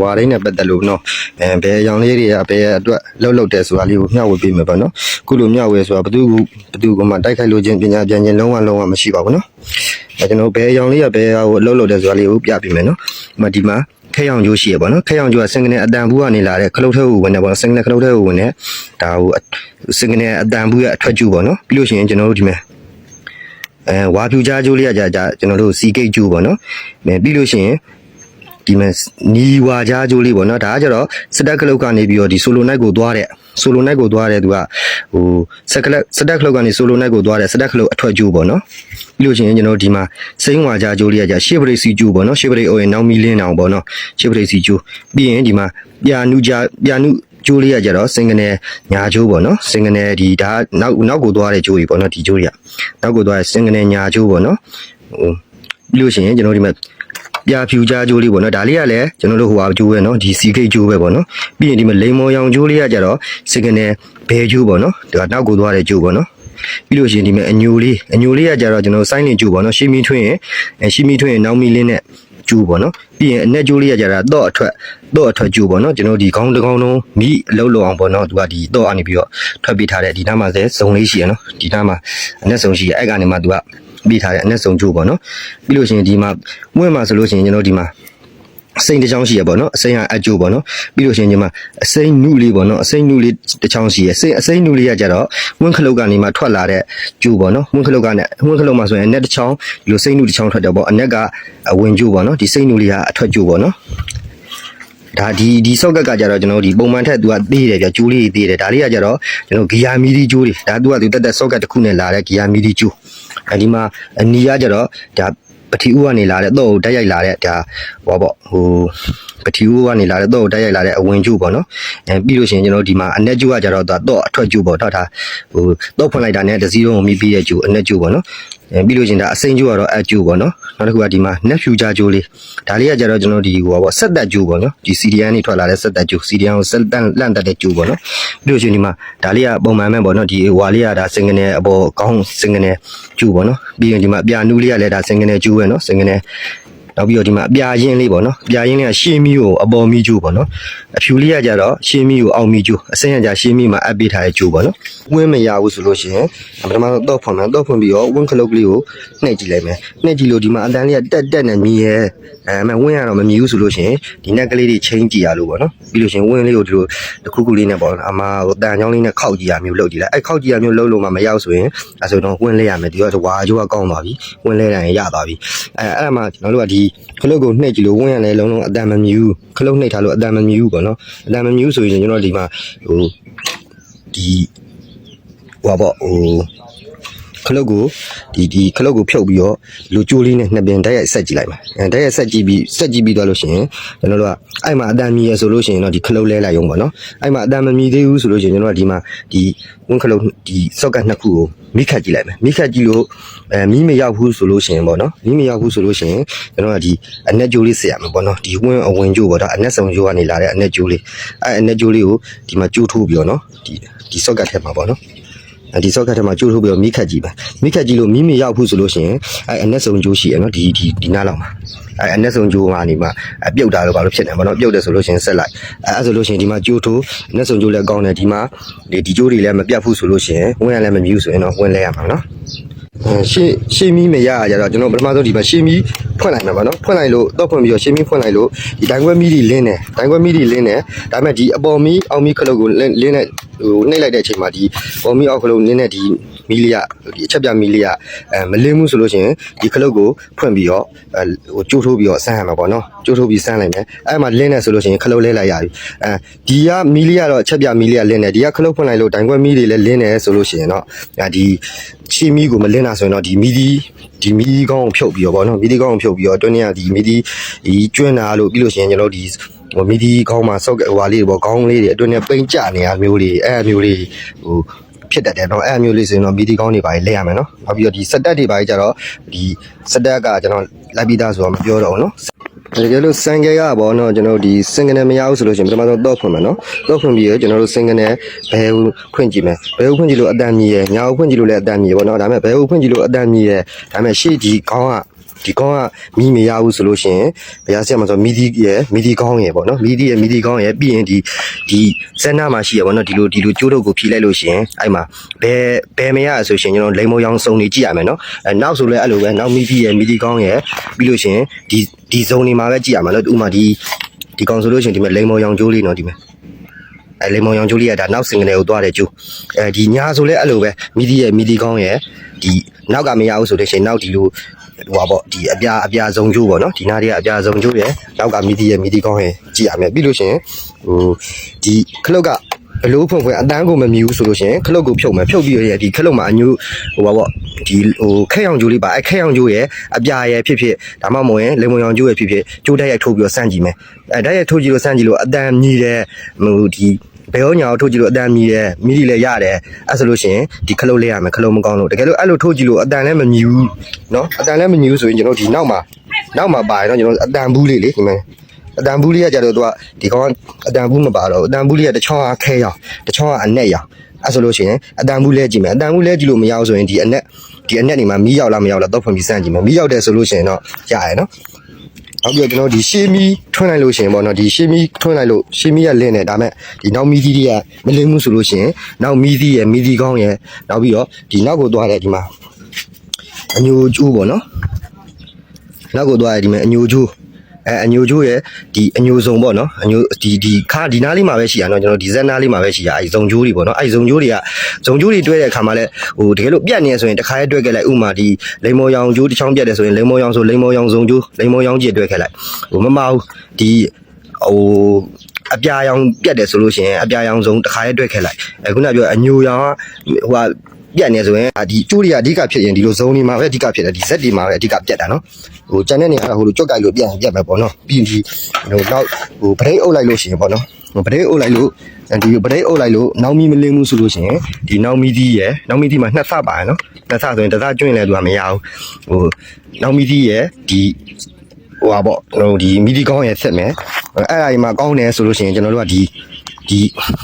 ဝါရင်းနဲ့ပတ်သက်လို့နော်အဲဘယ်ရောင်လေးတွေကဘယ်အတွက်လှုပ်လှုပ်တယ်ဆိုတာလေးကိုမျှဝေပေးမယ်ပေါ့နော်ခုလိုမျှဝေဆိုတာဘသူဘသူကမှတိုက်ခိုက်လို့ခြင်းပညာပြန်ခြင်းလုံးဝလုံးဝမရှိပါဘူးနော်အဲကျွန်တော်ဘယ်ရောင်လေးကဘယ်ဟာကိုလှုပ်လှုပ်တယ်ဆိုတာလေးကိုပြပေးမယ်နော်ဒီမှာဒီမှာခဲရောင်ကျိုးရှိရပေါ့နော်ခဲရောင်ကျိုးကစင်ကနေအတန်ဘူးကနေလာတဲ့ခလုတ်ထဲကိုဝင်တယ်ပေါ့နော်စင်ကနေခလုတ်ထဲကိုဝင်တယ်ဒါဟိုစင်ကနေအတန်ဘူးရဲ့အထွက်ကျူပေါ့နော်ပြီးလို့ရှိရင်ကျွန်တော်တို့ဒီမှာအဲဝါဖြူကြားကျိုးလေးကကြာကြာကျွန်တော်တို့စီကိတ်ကျိုးပေါ့နော်အဲပြီးလို့ရှိရင် ဒီမှာနီဝါကြားကျိုးလေးပေါ့နော်ဒါကကျတော့စတက်ကလုတ်ကနေပြီးတော့ဒီဆိုလိုနိုက်ကိုသွားတဲ့ဆိုလိုနိုက်ကိုသွားတဲ့သူကဟိုစက်ကလစတက်ခလုတ်ကနေဆိုလိုနိုက်ကိုသွားတဲ့စတက်ခလုတ်အထွက်ကျိုးပေါ့နော်ပြီးလို့ရှိရင်ကျွန်တော်တို့ဒီမှာစိမ့်ဝါကြားကျိုးလေးကကြာရှေ့ပရိတ်စီကျိုးပေါ့နော်ရှေ့ပရိတ်အိုရင်နောင်မီလင်းအောင်ပေါ့နော်ရှေ့ပရိတ်စီကျိုးပြီးရင်ဒီမှာပြာနုကြားပြာနုကျိုးလေးကကြတော့စင်ကနေညာကျိုးပေါ့နော်စင်ကနေဒီဒါနောက်နောက်ကိုသွားတဲ့ကျိုးကြီးပေါ့နော်ဒီကျိုးကြီးကနောက်ကိုသွားတဲ့စင်ကနေညာကျိုးပေါ့နော်ဟိုပြီးလို့ရှိရင်ကျွန်တော်ဒီမှာ ပြာဖြူကြားကျိုးလေးပေါ့နော်ဒါလေးကလည်းကျွန်တော်တို့ဟိုဟာကျိုးပဲနော်ဒီစီခိတ်ကျိုးပဲပေါ့နော်ပြီးရင်ဒီမှာလိန်မော်ရောင်ကျိုးလေးကကြတော့စင်ကနေဘဲကျိုးပေါ့နော်ဒါကနောက်ကိုသွားတဲ့ကျိုးပေါ့နော်ပြီးလို့ရှိရင်ဒီမှာအညိုလေးအညိုလေးကကြတော့ကျွန်တော်စိုင်းနေကျိုးပေါ့နော်ရှီမီထွင်းရင်အဲရှီမီထွင်းရင်နောက်မီလင်းနဲ့ကျိုးပေါ့နော်ပြီးရင်အနက်ကျိုးလေးကကြတာတော့အထွက်တော့အထွက်ကျိုးပေါ့နော်ကျွန်တော်ဒီခေါင်းတစ်ခေါင်းလုံးမိအလုံးလုံးအောင်ပေါ့နော်သူကဒီတော့အနေပြီးတော့ထွက်ပေးထားတဲ့ဒီနားမှာဇဲစုံလေးရှိရနော်ဒီနားမှာအနက်စုံရှိရအဲ့ကနေမှသူက ပေးထားတဲ့အနက်စုံကျိုးပေါ့နော်ပြီးလို့ရှိရင်ဒီမှာဝင့်မှာဆိုလို့ရှိရင်ကျွန်တော်ဒီမှာအစိမ့်တစ်ချောင်းရှိရပေါ့နော်အစိမ့်ကအကျိုးပေါ့နော်ပြီးလို့ရှိရင်ဒီမှာအစိမ့်နုလေးပေါ့နော်အစိမ့်နုလေးတစ်ချောင်းရှိရစိမ့်အစိမ့်နုလေးကကြတော့ဝင့်ခလုတ်ကနေမှထွက်လာတဲ့ကျိုးပေါ့နော်ဝင့်ခလုတ်ကနဲ့ဝင့်ခလုတ်မှာဆိုရင်အနက်တစ်ချောင်းဒီလိုစိမ့်နုတစ်ချောင်းထွက်တယ်ပေါ့အနက်ကအဝင်ကျိုးပေါ့နော်ဒီစိမ့်နုလေးကအထွက်ကျိုးပေါ့နော် ဒါဒီဒီဆော့ကက်ကကြတော့ကျွန်တော်တို့ဒီပုံမှန်ထက်သူကသေးတယ်ပြကျိုးလေးသေးတယ်ဒါလေးကကြတော့ကျွန်တော်ဂီယာမီဒီကျိုးတွေဒါသူကသူတက်တက်ဆော့ကက်တစ်ခုနဲ့လာတဲ့ဂီယာမီဒီကျိုးအဲဒီမှာအနီကကြတော့ဒါပထီဦးကနေလာတဲ့တော့တက်ရိုက်လာတဲ့ဒါဟောပေါ့ဟို ပထီဦးကနေလာတဲ့တော့တက်ရိုက်လာတဲ့အဝင်ကျိုးပေါ့နော်အဲပြီးလို့ရှိရင်ကျွန်တော်ဒီမှာအနက်ကျိုးကကြတော့တော့အထွက်ကျိုးပေါ့တော့ဒါဟိုတော့ဖွင့်လိုက်တာနဲ့တစ်စီးလုံးကိုမိပြီးတဲ့ကျိုးအနက်ကျိုးပေါ့နော်အဲပြီးလို့ရှိရင်ဒါအစိမ့်ကျိုးကတော့အကျိုးပေါ့နော်နောက်တစ်ခုကဒီမှာ net future ကျိုးလေးဒါလေးကကြတော့ကျွန်တော်ဒီဟိုပေါ့ဆက်သက်ကျိုးပေါ့နော်ဒီ CDN နေထွက်လာတဲ့ဆက်သက်ကျိုး CDN ကိုဆက်တန်လန့်တက်တဲ့ကျိုးပေါ့နော်ပြီးလို့ရှိရင်ဒီမှာဒါလေးကပုံမှန်ပဲပေါ့နော်ဒီဟွာလေးကဒါစင်ကနေအပေါ်ကောင်းစင်ကနေကျိုးပေါ့နော်ပြီးရင်ဒီမှာအပြာနူးလေးကလည်းဒါစင်ကနေကျိုးပဲနော်စင်ကနေ နောက်ပြီးတော့ဒီမှာအပြာရင်းလေးပေါ့နော်အပြာရင်းလေးကရှေးမီကိုအပေါ်မီကျိုးပေါ့နော်အဖြူလေးကကြတော့ရှေးမီကိုအောက်မီကျိုးအစင်းကကြရှေးမီမှာအပ်ပေးထားတဲ့ကျိုးပေါ့နော်ဝင်းမရဘူးဆိုလို့ရှိရင်ပထမတော့တော့ဖွင့်မယ်တော့ဖွင့်ပြီးတော့ဝင်းခလုတ်ကလေးကိုနှိပ်ကြည့်လိုက်မယ်နှိပ်ကြည့်လို့ဒီမှာအတန်းလေးကတက်တက်နဲ့မြည်ရဲအဲမဲ့ဝင်းရတော့မမြည်ဘူးဆိုလို့ရှိရင်ဒီနက်ကလေးတွေချင်းကြည့်ရလို့ပေါ့နော်ပြီးလို့ရှိရင်ဝင်းလေးကိုဒီလိုတစ်ခုခုလေးနဲ့ပေါ့နော်အမဟိုတန်ချောင်းလေးနဲ့ခောက်ကြည့်ရမျိုးလုပ်ကြည့်လိုက်အဲခောက်ကြည့်ရမျိုးလုပ်လို့မှမရောက်ဆိုရင်အဲဆိုတော့ဝင်းလဲရမယ်ဒီကဝါကျိုးကကောင်းသွားပြီဝင်းလဲတိုင်းရသွားပြီအဲအဲ့ဒါမှကျွန်တော်တို့ကဒီခလုတ်ကိုနှိပ်ကြည့်လို့ဝင်းရလဲလုံးလုံးအတန်မမြည်ဘူးခလုတ်နှိပ်ထားလို့အတန်မမြည်ဘူးပေါ့နော်အတန်မမြည်ဘူးဆိုရင်ကျွန်တော်ဒီမှာဟိုဒီဟိုပါပေါ့ဟို ခလုတ်ကိုဒီဒီခလုတ်ကိုဖြုတ်ပြီးတော့လူကျိုးလေးနဲ့နှစ်ပင်ဓာတ်ရိုက်ဆက်ကြည့်လိုက်ပါအဲဓာတ်ရိုက်ဆက်ကြည့်ပြီးဆက်ကြည့်ပြီးသွားလို့ရှိရင်ကျွန်တော်တို့ကအဲ့မှာအတန်မြည်ရဆိုလို့ရှိရင်တော့ဒီခလုတ်လဲလိုက်ရုံပေါ့နော်အဲ့မှာအတန်မမြည်သေးဘူးဆိုလို့ရှိရင်ကျွန်တော်ကဒီမှာဒီဝင်းခလုတ်ဒီစော့ကတ်နှစ်ခုကိုမိခတ်ကြည့်လိုက်မယ်မိခတ်ကြည့်လို့အဲမီးမရောက်ဘူးဆိုလို့ရှိရင်ပေါ့နော်မီးမရောက်ဘူးဆိုလို့ရှိရင်ကျွန်တော်ကဒီအနက်ကြိုးလေးဆက်ရမှာပေါ့နော်ဒီဝင်းအဝင်ကြိုးပေါ့ဒါအနက်ဆောင်ကြိုးကနေလာတဲ့အနက်ကြိုးလေးအဲ့အနက်ကြိုးလေးကိုဒီမှာကြိုးထိုးပြီးတော့နော်ဒီဒီစော့ကတ်ထဲမှာပေါ့နော် ဒီ socket ထဲမှာကျိုးထုတ်ပြီးတော့မိခတ်ကြည့်ပါမိခတ်ကြည့်လို့မိမရောက်ဘူးဆိုလို့ရှိရင်အဲအနက်ဆုံးကျိုးရှိရနော်ဒီဒီဒီနားလောက်မှာအဲအနက်ဆုံးကျိုးမှာနေမှာအပြုတ်တာလို့ဘာလို့ဖြစ်နေမှာနော်ပြုတ်တယ်ဆိုလို့ရှိရင်ဆက်လိုက်အဲအဲ့ဆိုလို့ရှိရင်ဒီမှာကျိုးထိုးအနက်ဆုံးကျိုးလည်းကောင်းတယ်ဒီမှာဒီဒီကျိုးတွေလည်းမပြတ်ဘူးဆိုလို့ရှိရင်ဝင်ရလည်းမမြူးဆိုရင်တော့ဝင်လဲရမှာနော် အဲရှေ့ရှေ့မီးမရရကြတော့ကျွန်တော်ပထမဆုံးဒီမှာရှေ့မီးဖွင့်လိုက်မှာပါနော်ဖွင့်လိုက်လို့တော့ဖွင့်ပြီးတော့ရှေ့မီးဖွင့်လိုက်လို့ဒီတိုင်ခွဲမီးတွေလင်းတယ်တိုင်ခွဲမီးတွေလင်းတယ်ဒါပေမဲ့ဒီအပေါ်မီးအောက်မီးခလုတ်ကိုလင်းလင်းတဲ့ဟိုနှိပ်လိုက်တဲ့အချိန်မှာဒီပေါ်မီးအောက်ခလုတ်လင်းတဲ့ဒီ မီးလေးကဒီအချက်ပြမီးလေးကအဲမလင်းဘူးဆိုလို့ရှိရင်ဒီခလုတ်ကိုဖွင့်ပြီးတော့အဲဟိုကျိုးထိုးပြီးတော့ဆန်းရမှာပေါ့နော်ကျိုးထိုးပြီးဆန်းလိုက်မယ်အဲ့မှာလင်းနေဆိုလို့ရှိရင်ခလုတ်လဲလိုက်ရပြီအဲဒီကမီးလေးကတော့အချက်ပြမီးလေးကလင်းတယ်ဒီကခလုတ်ဖွင့်လိုက်လို့တိုင်ခွဲမီးတွေလည်းလင်းတယ်ဆိုလို့ရှိရင်တော့ဒီချီမီးကိုမလင်းတာဆိုရင်တော့ဒီမီးဒီဒီမီဒီကောင်းကိုဖြုတ်ပြီးတော့ဗောနော်မီဒီကောင်းကိုဖြုတ်ပြီးတော့တွင်းနေရဒီမီဒီဒီကျွန်းတာလို့ပြီးလို့ရှိရင်ကျွန်တော်တို့ဒီဟိုမီဒီကောင်းမှာစောက်ကဟိုဟာလေးတွေဗောခေါင်းလေးတွေအတွင်းနဲ့ပိန်ကျနေရမျိုးလေးအဲ့အမျိုးလေးဟို ဖြစ်တတ်တယ်တော့အဲ့အမျိုးလေးဆိုရင်တော့မီဒီကောင်းတွေပါလဲရမယ်နော်နောက်ပြီးတော့ဒီစက်တက်တွေပါကြတော့ဒီစက်တက်ကကျွန်တော်လိုက်ပြီးသားဆိုတော့မပြောတော့ဘူးနော်တကယ်လို့စံကြဲကပေါ့နော်ကျွန်တော်တို့ဒီစင်ကနေမရဘူးဆိုလို့ရှိရင်ပထမဆုံးတော့ဖွင့်မယ်နော်တော့ဖွင့်ပြီးရကျွန်တော်တို့စင်ကနေဘယ်ဟုတ်ဖွင့်ကြည့်မယ်ဘယ်ဟုတ်ဖွင့်ကြည့်လို့အတန်မြည်ရယ်ညာဟုတ်ဖွင့်ကြည့်လို့လည်းအတန်မြည်ရယ်ပေါ့နော်ဒါပေမဲ့ဘယ်ဟုတ်ဖွင့်ကြည့်လို့အတန်မြည်ရယ်ဒါပေမဲ့ရှေ့ဒီခေါင်းက ဒီကောင်းကမီးမရဘူးဆိုလို့ရှိရင်ဘုရားဆရာမဆိုမီဒီရဲ့မီဒီကောင်းရဲ့ပေါ့နော်မီဒီရဲ့မီဒီကောင်းရဲ့ပြီးရင်ဒီဒီစက်နာမှာရှိရပေါ့နော်ဒီလိုဒီလိုကျိုးတုပ်ကိုဖြီးလိုက်လို့ရှိရင်အဲ့မှာဘယ်ဘယ်မရဆိုရှင်ကျွန်တော်လိမ်မောရောင်စုံနေကြည့်ရမယ်နော်အဲနောက်ဆိုလဲအဲ့လိုပဲနောက်မီဒီရဲ့မီဒီကောင်းရဲ့ပြီးလို့ရှိရင်ဒီဒီဇုံနေမှာပဲကြည့်ရမှာလို့ဥမာဒီဒီကောင်ဆိုလို့ရှိရင်ဒီမဲ့လိမ်မောရောင်ကျိုးလေးနော်ဒီမဲ့အဲလေမောင်ရောင်ကျိုးလေးကဒါနောက်စင်ကနေကိုသွားတယ်ကျိုးအဲဒီညာဆိုလဲအဲ့လိုပဲမီဒီရဲ့မီဒီကောင်းရဲ့ဒီနောက်ကမရဘူးဆိုတဲ့ရှင်နောက်ဒီလို ဟိုပါပေါ့ဒီအပြာအပြာစုံကျိုးပေါ့နော်ဒီနားတွေကအပြာစုံကျိုးရဲ့နောက်ကမီဒီရဲ့မီဒီကောင်းရဲ့ကြည့်ရမယ်ပြီးလို့ရှရင်ဟိုဒီခလုတ်ကဘလို့ဖွင့်ဖွင့်အတန်းကိုမမြည်ဘူးဆိုလို့ရှရင်ခလုတ်ကိုဖြုတ်မယ်ဖြုတ်ပြီးရဒီခလုတ်မှာအညို့ဟိုပါပေါ့ဒီဟိုခက်ရောင်ကျိုးလေးပါအဲခက်ရောင်ကျိုးရဲ့အပြာရဲ့ဖြစ်ဖြစ်ဒါမှမဟုတ်ရင်လေမုံရောင်ကျိုးရဲ့ဖြစ်ဖြစ်ကျိုးတက်ရိုက်ထိုးပြီးတော့စမ်းကြည့်မယ်အဲတက်ရိုက်ထိုးကြည့်လို့စမ်းကြည့်လို့အတန်းမြည်တဲ့ဟိုဒီ ဘယ်ရောညာကိုထိုးကြည့်လို့အတန်မြည်တယ်မြည်တယ်လည်းရတယ်အဲ့ဆိုလို့ရှိရင်ဒီခလုတ်လေးရမယ်ခလုတ်မကောင်းလို့တကယ်လို့အဲ့လိုထိုးကြည့်လို့အတန်လည်းမမြည်ဘူးเนาะအတန်လည်းမမြည်ဘူးဆိုရင်ကျွန်တော်ဒီနောက်မှာနောက်မှာပါရင်တော့ကျွန်တော်အတန်ဘူးလေးလေဒီမှာအတန်ဘူးလေးကကြတော့သူကဒီကောင်ကအတန်ဘူးမပါတော့ဘူးအတန်ဘူးလေးကတစ်ချောင်းအခဲရောင်တစ်ချောင်းကအနက်ရောင်အဲ့ဆိုလို့ရှိရင်အတန်ဘူးလဲကြည့်မယ်အတန်ဘူးလဲကြည့်လို့မရဘူးဆိုရင်ဒီအနက်ဒီအနက်နေမှာမီးရောက်လားမရောက်လားတော့ဖွင့်ပြီးစမ်းကြည့်မယ်မီးရောက်တယ်ဆိုလို့ရှိရင်တော့ရရယ်နော် နောက်ပြီးတော့ကျွန်တော်ဒီရှေးမီထွန်းလိုက်လို့ရှိရင်ပေါ့နော်ဒီရှေးမီထွန်းလိုက်လို့ရှေးမီကလင်းနေဒါမဲ့ဒီနောက်မီသီးတွေကမလင်းဘူးဆိုလို့ရှိရင်နောက်မီသီးရဲ့မီသီးကောင်းရဲ့နောက်ပြီးတော့ဒီနောက်ကိုသွားတဲ့ဒီမှာအညိုကျိုးပေါ့နော်နောက်ကိုသွားတဲ့ဒီမှာအညိုကျိုး အဲအညိုကျိုးရဲ့ဒီအညိုစုံပေါ့နော်အညိုဒီဒီခါဒီနားလေးမှာပဲရှိရနော်ကျွန်တော်ဒီဇက်နားလေးမှာပဲရှိရအဲဇုံကျိုးတွေပေါ့နော်အဲဇုံကျိုးတွေကဇုံကျိုးတွေတွဲတဲ့အခါမှာလဲဟိုတကယ်လို့ပြတ်နေရဆိုရင်တစ်ခါရဲတွဲခဲ့လိုက်ဥမာဒီလိမ္မော်ရောင်ကျိုးတစ်ချောင်းပြတ်တယ်ဆိုရင်လိမ္မော်ရောင်ဆိုလိမ္မော်ရောင်ဇုံကျိုးလိမ္မော်ရောင်ကြည့်တွဲခဲ့လိုက်ဟိုမမဟုတ်ဒီဟိုအပြာရောင်ပြတ်တယ်ဆိုလို့ရှိရင်အပြာရောင်စုံတစ်ခါရဲတွဲခဲ့လိုက်အဲခုနပြောအညိုရောင်ကဟိုဟာ ပြတ်နေဆိုရင်ဒီကျိုးတွေကအဓိကဖြစ်ရင်ဒီလိုဇုံတွေမှာပဲအဓိကဖြစ်တယ်ဒီဇက်တွေမှာပဲအဓိကပြတ်တာနော်ဟိုကျန်တဲ့နေရာကဟိုလိုကြွက်ကြိုက်လို့ပြတ်ရင်ပြတ်မယ်ပေါ့နော်ပြီးရင်ဒီဟိုနောက်ဟိုဗရိတ်အုပ်လိုက်လို့ရှိရင်ပေါ့နော်ဟိုဗရိတ်အုပ်လိုက်လို့ဒီဗရိတ်အုပ်လိုက်လို့နောက်မီမလင်းဘူးဆိုလို့ရှိရင်ဒီနောက်မီဒီရဲ့နောက်မီဒီမှာနှစ်ဆပါရနော်နှစ်ဆဆိုရင်တစ်ဆကျွင့်လဲသူကမရဘူးဟိုနောက်မီဒီရဲ့ဒီဟိုပါပေါ့ဟိုဒီမီဒီကောင်းရဲ့ဆက်မယ်အဲ့အရာကြီးမှာကောင်းတယ်ဆိုလို့ရှိရင်ကျွန်တော်တို့ကဒီ ဒီ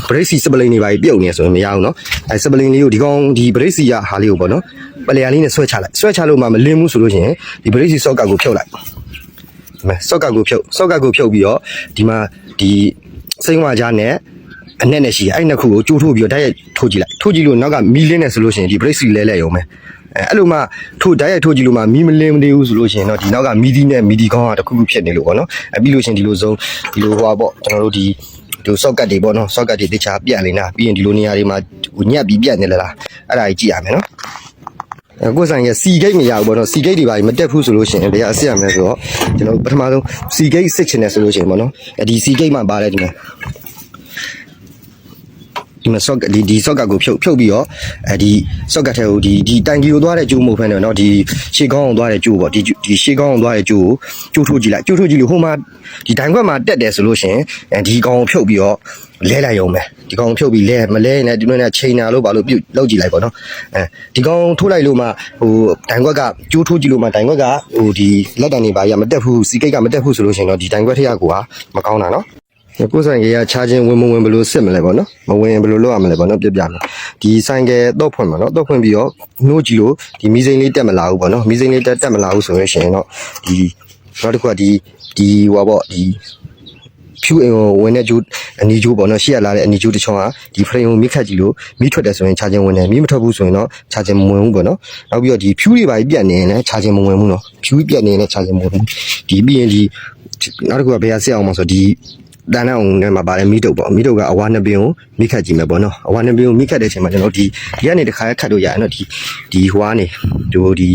brake စီစပလိန်တွေပါပြုတ်နေဆိုရင်မရဘူးเนาะအဲစပလိန်လေးကိုဒီကောင်ဒီ brake စီရဟာလေးကိုပေါ့နော်ပလျာလေးနဲ့ဆွဲချလိုက်ဆွဲချလို့မှမလင်းဘူးဆိုလို့ရှိရင်ဒီ brake စီ socket ကိုဖြုတ်လိုက်ဒီမှာ socket ကိုဖြုတ် socket ကိုဖြုတ်ပြီးတော့ဒီမှာဒီစိမ့်ဝါကြားနဲ့အနဲ့နဲ့ရှိရအဲ့နှစ်ခုကိုကျိုးထိုးပြီးတော့ဓာတ်ရိုက်ထိုးကြည့်လိုက်ထိုးကြည့်လို့နောက်ကမီးလင်းနေဆိုလို့ရှိရင်ဒီ brake စီလဲလဲရုံပဲအဲအဲ့လိုမှထိုးဓာတ်ရိုက်ထိုးကြည့်လို့မှမီးမလင်းမသေးဘူးဆိုလို့ရှိရင်တော့ဒီနောက်ကမီးဒီနဲ့မီဒီကောင်းကတစ်ခုခုဖြစ်နေလို့ပေါ့နော်အဲပြီးလို့ရှိရင်ဒီလိုစုံဒီလိုဟိုပါပေါ့ကျွန်တော်တို့ဒီ ဒီ socket တွေပေါ့နော် socket တွေတခြားပြတ်နေတာပြီးရင်ဒီလိုနေရာတွေမှာဟိုညက်ပြီးပြတ်နေလားအဲ့ဒါကြီးကြည့်ရမယ်နော်အခုဆိုင်ရစီဂိတ်မရဘူးပေါ့နော်စီဂိတ်တွေပါမတက်ဘူးဆိုလို့ရှိရင်တရားအစ်ရမယ်ဆိုတော့ကျွန်တော်ပထမဆုံးစီဂိတ်စစ်ချင်တယ်ဆိုလို့ရှိရင်ပေါ့နော်အဲဒီစီဂိတ်မှာပါတယ်ဒီမှာ ဒီမှာ socket ဒီဒီ socket ကိုဖြုတ်ဖြုတ်ပြီးတော့အဲဒီ socket ထဲကိုဒီဒီတိုင်ကီကိုသွားတဲ့ကျိုးမဟုတ်ဖ ೇನೆ เนาะဒီရှေးကောင်းအောင်သွားတဲ့ကျိုးပေါ့ဒီဒီရှေးကောင်းအောင်သွားတဲ့ကျိုးကိုကျိုးထိုးကြည့်လိုက်ကျိုးထိုးကြည့်လို့ဟိုမှာဒီတိုင်ခွက်မှာတက်တယ်ဆိုလို့ရှိရင်အဲဒီကောင်ကိုဖြုတ်ပြီးတော့လဲလိုက်ရုံပဲဒီကောင်ကိုဖြုတ်ပြီးလဲမလဲရင်လည်းဒီလိုနဲ့ချိန်နာလို့ပါလို့ပြုတ်လောက်ကြည့်လိုက်ပေါ့နော်အဲဒီကောင်ထိုးလိုက်လို့မှဟိုတိုင်ခွက်ကကျိုးထိုးကြည့်လို့မှတိုင်ခွက်ကဟိုဒီလက်တံနေပါရမတက်ဘူးစီကိတ်ကမတက်ဘူးဆိုလို့ရှိရင်တော့ဒီတိုင်ခွက်ထက်ကကိုကမကောင်းတာနော် ကိုယ်ဆိုင်ကရချာချင်းဝင်မဝင်ဘယ်လိုစစ်မလဲပေါ့နော်မဝင်ဘယ်လိုလုပ်ရမလဲပေါ့နော်ပြပြမယ်ဒီဆိုင်ကတော့ဖွင့်မှာနော်တော့ဖွင့်ပြီးတော့နှိုးကြည့်လို့ဒီမီစိန်လေးတက်မလာဘူးပေါ့နော်မီစိန်လေးတက်တက်မလာဘူးဆိုရင်ရှင်တော့ဒီနောက်တစ်ခုကဒီဒီဟိုပါပေါ့ဒီဖြူအင်ကိုဝင်တဲ့ဂျိုးအနီဂျိုးပေါ့နော်ရှေ့ရလာတဲ့အနီဂျိုးတစ်ချောင်းကဒီဖရိန်ကိုမိခတ်ကြည့်လို့မိထွက်တယ်ဆိုရင်ချာချင်းဝင်တယ်မိမထွက်ဘူးဆိုရင်တော့ချာချင်းမဝင်ဘူးပေါ့နော်နောက်ပြီးတော့ဒီဖြူတွေပါပြတ်နေရင်လည်းချာချင်းမဝင်ဘူးနော်ဖြူပြတ်နေရင်လည်းချာချင်းမဝင်ဘူးဒီပြီးရင်ဒီနောက်တစ်ခုကဘယ်ဟာဆက်အောင်မဆိုဒီ တန်းတဲ့အောင်ထဲမှာပါတယ်မိတုပ်ပေါ့မိတုပ်ကအဝါနှစ်ပင်ကိုမိခတ်ကြည့်မယ်ပေါ့နော်အဝါနှစ်ပင်ကိုမိခတ်တဲ့အချိန်မှာကျွန်တော်ဒီဒီကနေတစ်ခါခတ်လို့ရတယ်နော်ဒီဒီဟွာနေဒီဒီ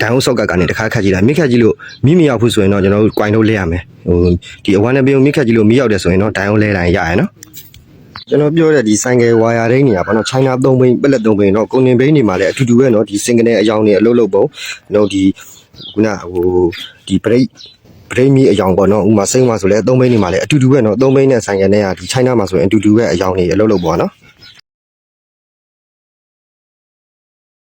တန်းအောင်ဆော့ကကနေတစ်ခါခတ်ကြည့်တာမိခတ်ကြည့်လို့မိမရောက်ဘူးဆိုရင်တော့ကျွန်တော်တို့ coin လို့လဲရမယ်ဟိုဒီအဝါနှစ်ပင်ကိုမိခတ်ကြည့်လို့မိရောက်တယ်ဆိုရင်တော့တန်းအောင်လဲတိုင်းရရနော်ကျွန်တော်ပြောတဲ့ဒီဆိုင်ကယ်ဝါယာရင်းနေရပါတော့ China 3ဘိန်းပက်လက်3ဘိန်းတော့ကုန်တင်ဘိန်းတွေမှာလည်းအတူတူပဲเนาะဒီ single နဲ့အယောင်တွေအလုပ်လုပ်ပုံကျွန်တော်ဒီခုနဟိုဒီ break ပရိမိအယောင်ပေါ့နော်ဥမာစိမ့်မှာဆိုလဲသုံးဘိန်းနေမှာလဲအတူတူပဲနော်သုံးဘိန်းနဲ့ဆိုင်ကနေကဒီချိုင်းနာမှာဆိုရင်အတူတူပဲအယောင်နေအလုပ်လုပ်ပေါ့နော်